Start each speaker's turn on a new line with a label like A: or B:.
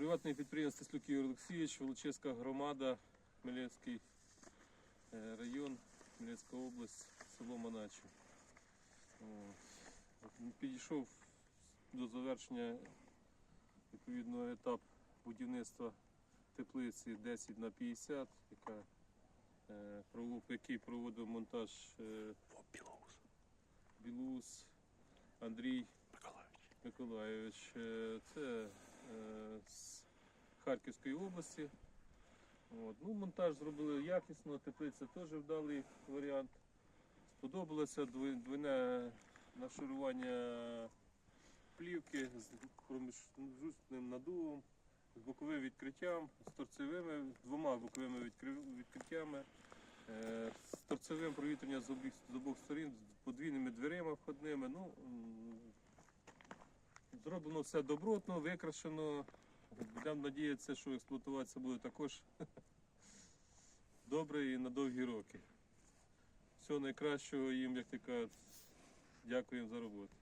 A: Приватне підприємство Слюк Ігор Олексійович, Волочиська громада, Хмельницький е, район, Хмельницька область, село Маначі. Підійшов до завершення відповідного етап будівництва теплиці 10 на 50, яка, е, прову- проводив монтаж е, Білус Андрій Миколайович. Харківської області. От. Ну, монтаж зробили якісно, теплиця теж вдалий варіант. Сподобалося двойне нашарування плівки з проміжним надувом, з боковим відкриттям, з торцевими, двома боковими відкриттями, е, з торцевим провітряння з обох, з обох сторін, з подвійними дверима входними. Ну, зроблено все добротно, викрашено. Будемо надіятися, що експлуатуватися буде також добре і на довгі роки. Всього найкращого їм, як ти кажуть, дякуємо за роботу.